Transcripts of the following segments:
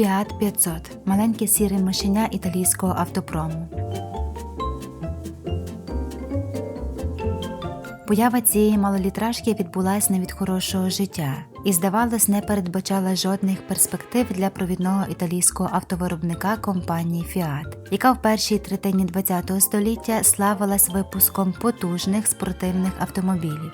Fiat 500 – маленьке сіре мишеня італійського автопрому. Поява цієї малолітражки відбулась не від хорошого життя і, здавалось, не передбачала жодних перспектив для провідного італійського автовиробника компанії Fiat, яка в першій третині ХХ століття славилась випуском потужних спортивних автомобілів.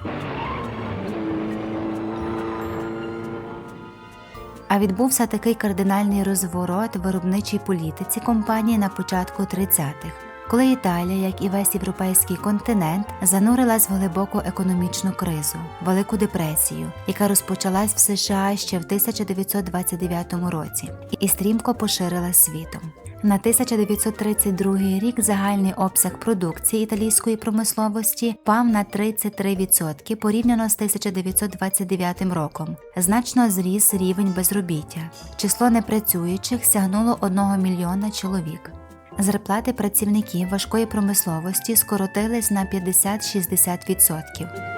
А відбувся такий кардинальний розворот виробничій політиці компанії на початку 30-х, коли Італія, як і весь європейський континент, занурилась в глибоку економічну кризу, Велику депресію, яка розпочалась в США ще в 1929 році і стрімко поширилась світом. На 1932 рік загальний обсяг продукції італійської промисловості впав на 33% порівняно з 1929 роком. Значно зріс рівень безробіття. Число непрацюючих сягнуло 1 мільйона чоловік. Зарплати працівників важкої промисловості скоротились на 50-60%.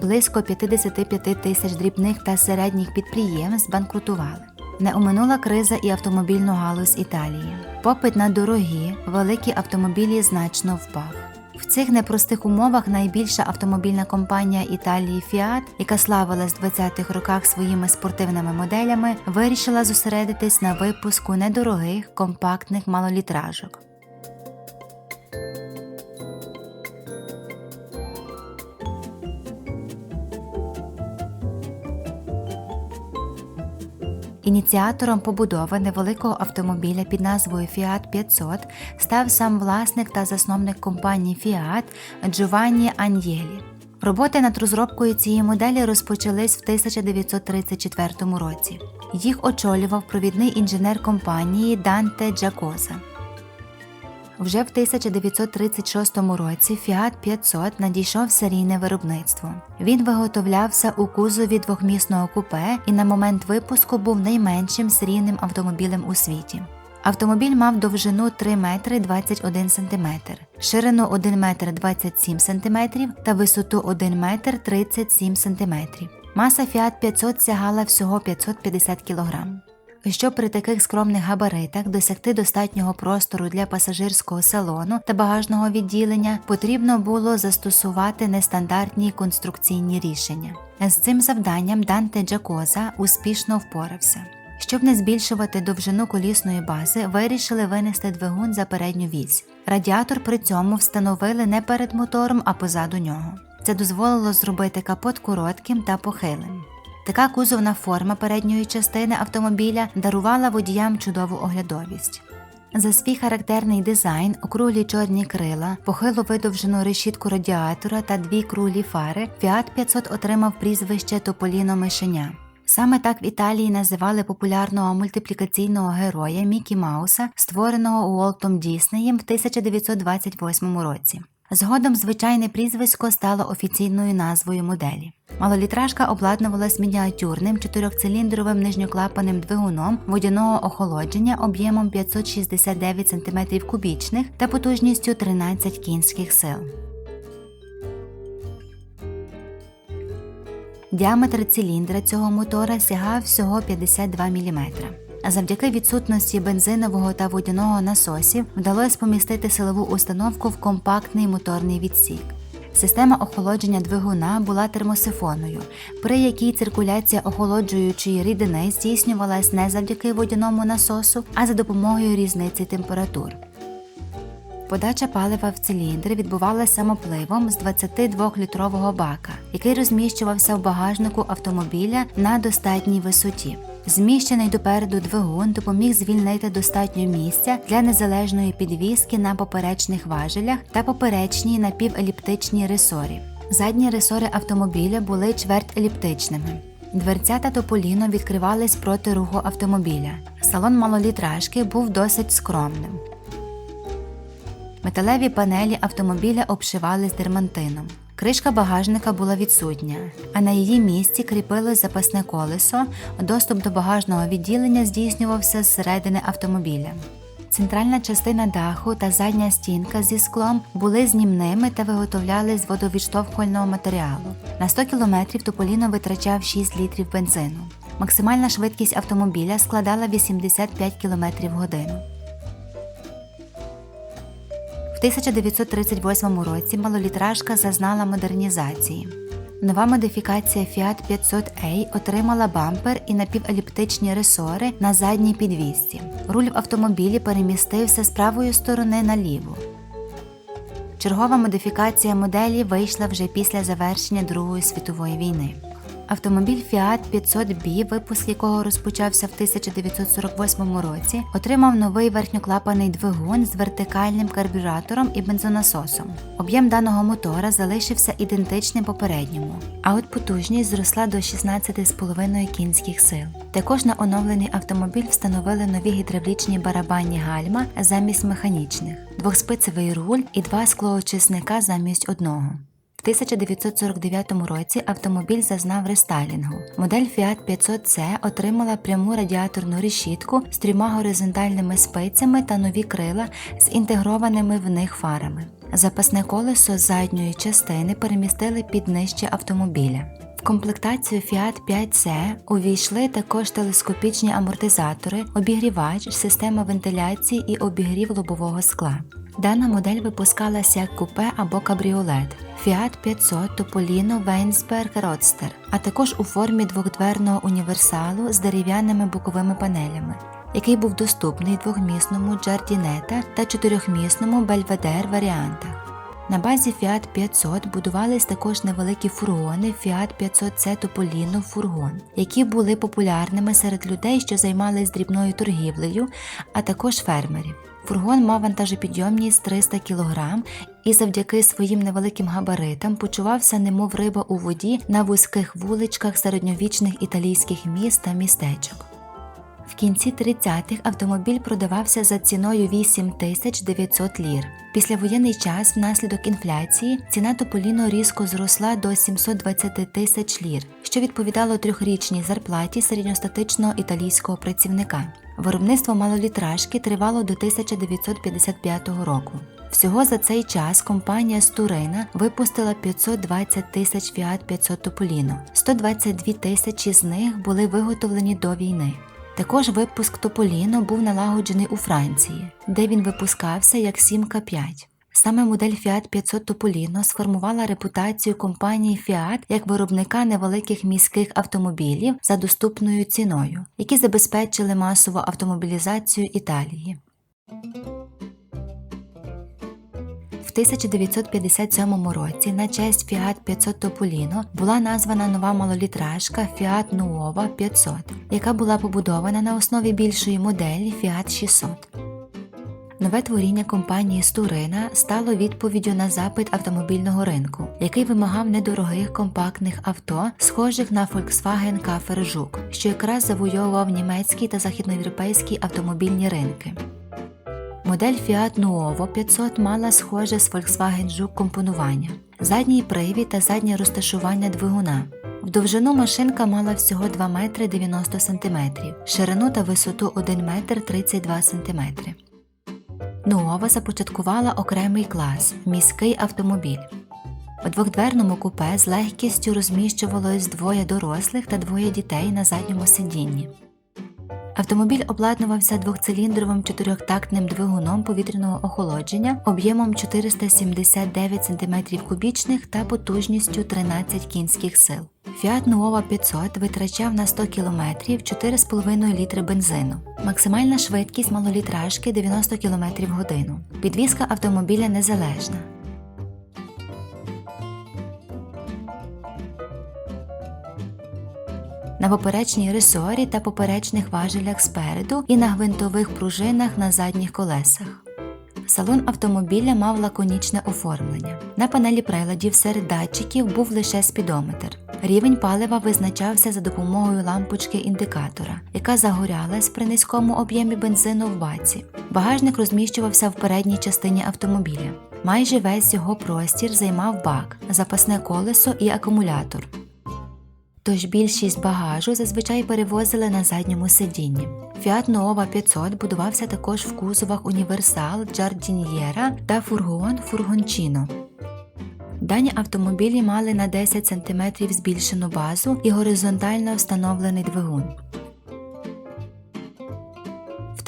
Близько 55 тисяч дрібних та середніх підприємств банкрутували. Не оминула криза і автомобільну галузь Італії. Попит на дорогі, великі автомобілі значно впав. В цих непростих умовах найбільша автомобільна компанія Італії Fiat, яка славилась в 20-х роках своїми спортивними моделями, вирішила зосередитись на випуску недорогих компактних малолітражок. Ініціатором побудови невеликого автомобіля під назвою Fiat 500 став сам власник та засновник компанії Fiat Джованні Аньєлі. Роботи над розробкою цієї моделі розпочались в 1934 році. Їх очолював провідний інженер компанії Данте Джакоза. Вже в 1936 році Fiat 500 надійшов серійне виробництво. Він виготовлявся у кузові двохмісного купе і на момент випуску був найменшим серійним автомобілем у світі. Автомобіль мав довжину 3 метри 21 см, ширину 1 метр 27 см та висоту 1 метр 37 см. Маса Fiat 500 сягала всього 550 кг. Щоб при таких скромних габаритах досягти достатнього простору для пасажирського салону та багажного відділення, потрібно було застосувати нестандартні конструкційні рішення. З цим завданням Данте Джакоза успішно впорався. Щоб не збільшувати довжину колісної бази, вирішили винести двигун за передню вісь. Радіатор при цьому встановили не перед мотором, а позаду нього. Це дозволило зробити капот коротким та похилим. Така кузовна форма передньої частини автомобіля дарувала водіям чудову оглядовість. За свій характерний дизайн, округлі чорні крила, похилу видовжену решітку радіатора та дві круглі фари, Fiat 500 отримав прізвище Тополіно Мишеня. Саме так в Італії називали популярного мультиплікаційного героя Мікі Мауса, створеного Уолтом Діснеєм в 1928 році. Згодом звичайне прізвисько стало офіційною назвою моделі. Малолітражка обладнувалась мініатюрним чотирьохциліндровим нижньоклапаним двигуном водяного охолодження об'ємом 569 см кубічних та потужністю 13 кінських сил. Діаметр циліндра цього мотора сягав всього 52 мм. Завдяки відсутності бензинового та водяного насосів вдалося помістити силову установку в компактний моторний відсік. Система охолодження двигуна була термосифоною, при якій циркуляція охолоджуючої рідини здійснювалась не завдяки водяному насосу, а за допомогою різниці температур. Подача палива в циліндр відбувалася самопливом з 22-літрового бака, який розміщувався в багажнику автомобіля на достатній висоті. Зміщений допереду двигун допоміг звільнити достатньо місця для незалежної підвіски на поперечних важелях та поперечній напівеліптичній ресорі. Задні ресори автомобіля були чверть еліптичними. Дверцята тополіно відкривались проти руху автомобіля. Салон малолітражки був досить скромним. Металеві панелі автомобіля обшивались дермантином. Кришка багажника була відсутня, а на її місці кріпилось запасне колесо, доступ до багажного відділення здійснювався зсередини автомобіля. Центральна частина даху та задня стінка зі склом були знімними та виготовляли з водовідштовхувального матеріалу. На 100 км Тополіно витрачав 6 літрів бензину. Максимальна швидкість автомобіля складала 85 км в годину. В 1938 році малолітражка зазнала модернізації. Нова модифікація Fiat 500A отримала бампер і напівеліптичні ресори на задній підвісці. Руль в автомобілі перемістився з правої сторони на ліву. Чергова модифікація моделі вийшла вже після завершення Другої світової війни. Автомобіль Fiat 500B, випуск якого розпочався в 1948 році, отримав новий верхньоклапаний двигун з вертикальним карбюратором і бензонасосом. Об'єм даного мотора залишився ідентичним попередньому, а от потужність зросла до 16,5 кінських сил. Також на оновлений автомобіль встановили нові гідравлічні барабанні гальма замість механічних, двохспицевий руль і два склоочисника замість одного. В 1949 році автомобіль зазнав рестайлінгу. Модель Fiat 500C отримала пряму радіаторну решітку з трьома горизонтальними спицями та нові крила з інтегрованими в них фарами. Запасне колесо з задньої частини перемістили під нижче автомобіля. В комплектацію Fiat 5C увійшли також телескопічні амортизатори, обігрівач, система вентиляції і обігрів лобового скла. Дана модель випускалася як купе або кабріолет Fiat 500 Topolino Weinsberg Roadster, а також у формі двохдверного універсалу з дерев'яними боковими панелями, який був доступний двохмісному Giardinetta та чотирьохмісному Belvedere варіантах. На базі Fiat 500 будувались також невеликі фургони Fiat 500C Topolino фургон, які були популярними серед людей, що займалися дрібною торгівлею, а також фермерів. Фургон мав вантажопідйомність 300 кг і завдяки своїм невеликим габаритам почувався немов риба у воді на вузьких вуличках середньовічних італійських міст та містечок. В кінці 30-х автомобіль продавався за ціною 8900 лір. Післявоєнний час, внаслідок інфляції, ціна Тополіно різко зросла до 720 тисяч лір, що відповідало трьохрічній зарплаті середньостатичного італійського працівника. Виробництво малолітражки тривало до 1955 року. Всього за цей час компанія з Турина випустила 520 тисяч Fiat 500 Topolino. 122 тисячі з них були виготовлені до війни. Також випуск Тополіно був налагоджений у Франції, де він випускався як 7К5. Саме модель Fiat 500 Topolino сформувала репутацію компанії Fiat як виробника невеликих міських автомобілів за доступною ціною, які забезпечили масову автомобілізацію Італії. В 1957 році на честь Fiat 500 Topolino була названа нова малолітражка Fiat Nuova 500, яка була побудована на основі більшої моделі Fiat 600. Нове творіння компанії з Турина стало відповіддю на запит автомобільного ринку, який вимагав недорогих компактних авто, схожих на Volkswagen Kaffer Жук, що якраз завойовував німецькі та західноєвропейські автомобільні ринки. Модель Fiat Nuovo 500 мала схоже з Volkswagen Жук компонування, задній привід та заднє розташування двигуна. В довжину машинка мала всього 2 метри 90 см, ширину та висоту 1 метр 32 см. Нуова започаткувала окремий клас міський автомобіль. У двохдверному купе з легкістю розміщувалось двоє дорослих та двоє дітей на задньому сидінні. Автомобіль обладнувався двохциліндровим чотирьохтактним двигуном повітряного охолодження об'ємом 479 см кубічних та потужністю 13 кінських сил. Fiat Nuova 500 витрачав на 100 км 4,5 літри бензину. Максимальна швидкість малолітражки 90 км в годину. Підвізка автомобіля незалежна. На поперечній ресорі та поперечних важелях спереду і на гвинтових пружинах на задніх колесах. Салон автомобіля мав лаконічне оформлення. На панелі приладів серед датчиків був лише спідометр. Рівень палива визначався за допомогою лампочки індикатора, яка загорялась при низькому об'ємі бензину в баці. Багажник розміщувався в передній частині автомобіля. Майже весь його простір займав бак, запасне колесо і акумулятор. Тож більшість багажу зазвичай перевозили на задньому сидінні. Fiat Nova 500 будувався також в кузовах Універсал, Giardiniera та фургон Фургончино. Дані автомобілі мали на 10 см збільшену базу і горизонтально встановлений двигун.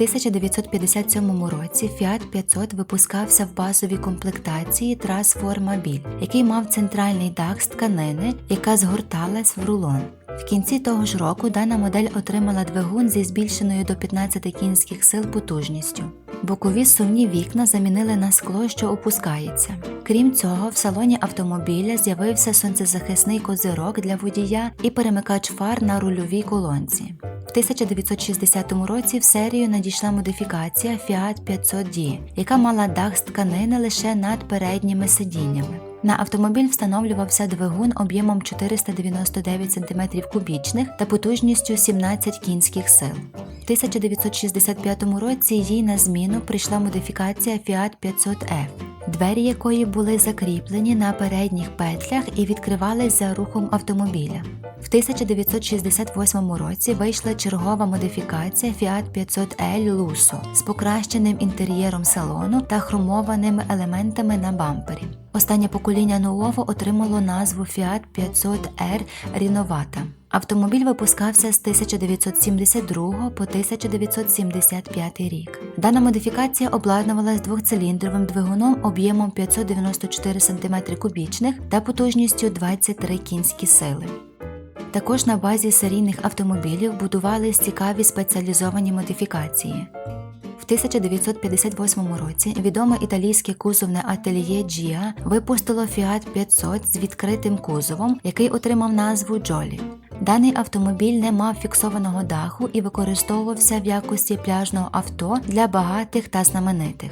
В 1957 році Fiat 500 випускався в базовій комплектації Transformabile, який мав центральний дах з тканини, яка згорталась в рулон. В кінці того ж року дана модель отримала двигун зі збільшеною до 15 кінських сил потужністю. Бокові сумні вікна замінили на скло, що опускається. Крім цього, в салоні автомобіля з'явився сонцезахисний козирок для водія і перемикач фар на рульовій колонці. В 1960 році в серію надійшла модифікація Fiat 500D, яка мала дах з тканини лише над передніми сидіннями. На автомобіль встановлювався двигун об'ємом 499 см кубічних та потужністю 17 кінських сил. В 1965 році їй на зміну прийшла модифікація Fiat 500F, двері якої були закріплені на передніх петлях і відкривались за рухом автомобіля. В 1968 році вийшла чергова модифікація Fiat 500L Lusso з покращеним інтер'єром салону та хромованими елементами на бампері. Останнє покоління нового отримало назву Fiat 500R Rinnovata. Автомобіль випускався з 1972 по 1975 рік. Дана модифікація обладнувалась двохциліндровим двигуном об'ємом 594 см кубічних та потужністю 23 кінські сили. Також на базі серійних автомобілів будувались цікаві спеціалізовані модифікації. В 1958 році відоме італійське кузовне ательє Gia випустило Fiat 500 з відкритим кузовом, який отримав назву Джолі. Даний автомобіль не мав фіксованого даху і використовувався в якості пляжного авто для багатих та знаменитих.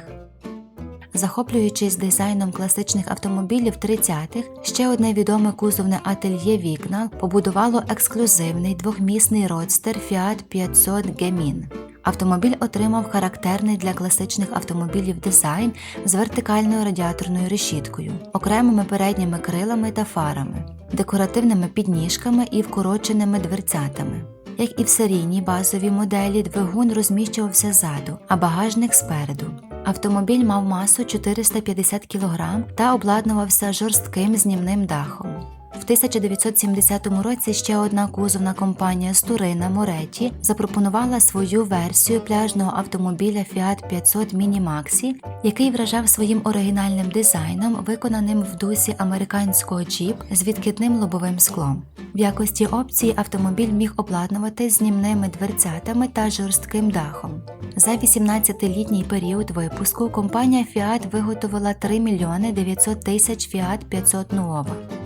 Захоплюючись дизайном класичних автомобілів 30-х, ще одне відоме кузовне ательє Вікнал побудувало ексклюзивний двохмісний родстер Fiat 500 Gemin. Автомобіль отримав характерний для класичних автомобілів дизайн з вертикальною радіаторною решіткою, окремими передніми крилами та фарами, декоративними підніжками і вкороченими дверцятами. Як і в серійній базовій моделі, двигун розміщувався ззаду, а багажник спереду. Автомобіль мав масу 450 кг та обладнувався жорстким знімним дахом. В 1970 році ще одна кузовна компанія з Турина Мореті запропонувала свою версію пляжного автомобіля Fiat 500 Mini Maxi, який вражав своїм оригінальним дизайном, виконаним в дусі американського джіп з відкидним лобовим склом. В якості опції автомобіль міг обладнувати знімними дверцятами та жорстким дахом. За 18-літній період випуску компанія Fiat виготовила 3 мільйони 900 тисяч Fiat 500 Nuova.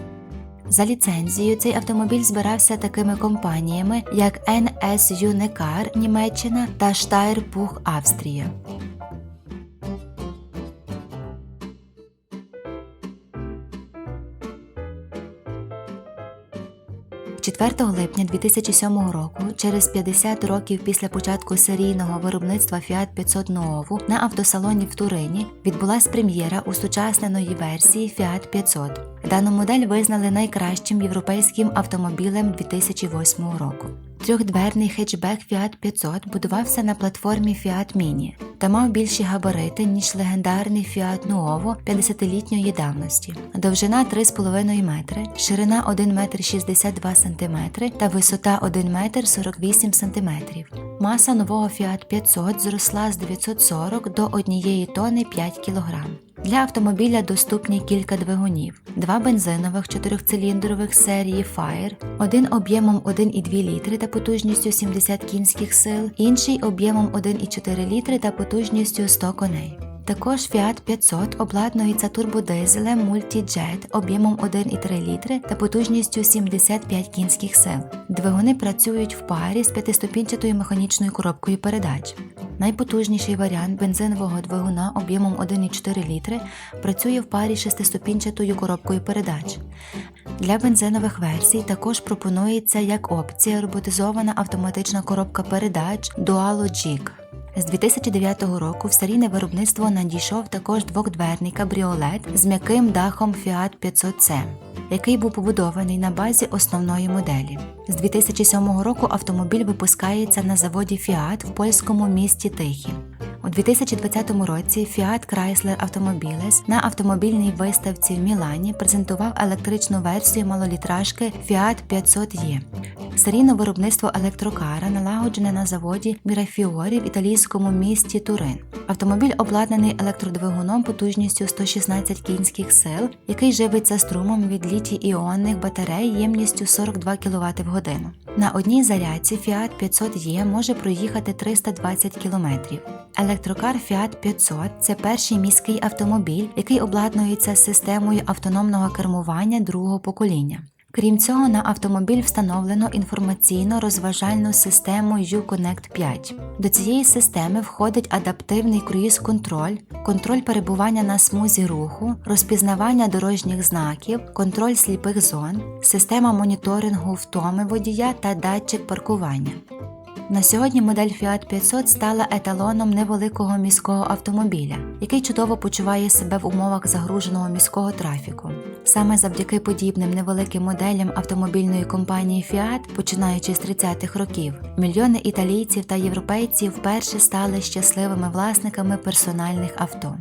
За ліцензією цей автомобіль збирався такими компаніями, як NSU Neckar Німеччина та Steyr Puch Австрія. 4 липня 2007 року, через 50 років після початку серійного виробництва Fiat 500 Nuovo на автосалоні в Турині відбулась прем'єра усучасненої версії Fiat 500. Дану модель визнали найкращим європейським автомобілем 2008 року. Трьохдверний хетчбек Fiat 500 будувався на платформі Fiat Mini та мав більші габарити, ніж легендарний Fiat Nuovo 50-літньої давності. Довжина 3,5 метри, ширина 1 метр 62 см та висота 1 метр 48 см. Маса нового Fiat 500 зросла з 940 до 1 тонни 5 кг. Для автомобіля доступні кілька двигунів: два бензинових чотирьохциліндрових серії Fire, один об'ємом 1,2 літри та потужністю 70 кінських сил, інший об'ємом 1,4 літри та потужністю 100 коней. Також Fiat 500 обладнується турбодизелем Multijet об'ємом 1,3 літри та потужністю 75 кінських сил. Двигуни працюють в парі з п'ятиступінчатою механічною коробкою передач. Найпотужніший варіант бензинового двигуна об'ємом 1,4 літри працює в парі шестиступінчатою коробкою передач. Для бензинових версій також пропонується як опція роботизована автоматична коробка передач Dualo Jig. З 2009 року в серійне виробництво надійшов також двохдверний кабріолет з м'яким дахом Fiat 500C, який був побудований на базі основної моделі. З 2007 року автомобіль випускається на заводі Fiat в польському місті Тихі. У 2020 році Fiat Chrysler Automobiles на автомобільній виставці в Мілані презентував електричну версію малолітражки Fiat 500e. Серійне виробництво електрокара налагоджене на заводі Мірафіорі в італійському місті Турин. Автомобіль обладнаний електродвигуном потужністю 116 кінських сил, який живиться струмом від літій-іонних батарей ємністю 42 кВт в годину. На одній зарядці Fiat 500e може проїхати 320 км. Електрокар Fiat 500 – це перший міський автомобіль, який обладнується системою автономного кермування другого покоління. Крім цього, на автомобіль встановлено інформаційно-розважальну систему Uconnect 5. До цієї системи входить адаптивний круїз-контроль, контроль перебування на смузі руху, розпізнавання дорожніх знаків, контроль сліпих зон, система моніторингу втоми водія та датчик паркування. На сьогодні модель Fiat 500 стала еталоном невеликого міського автомобіля, який чудово почуває себе в умовах загруженого міського трафіку. Саме завдяки подібним невеликим моделям автомобільної компанії Fiat, починаючи з 30-х років, мільйони італійців та європейців вперше стали щасливими власниками персональних авто.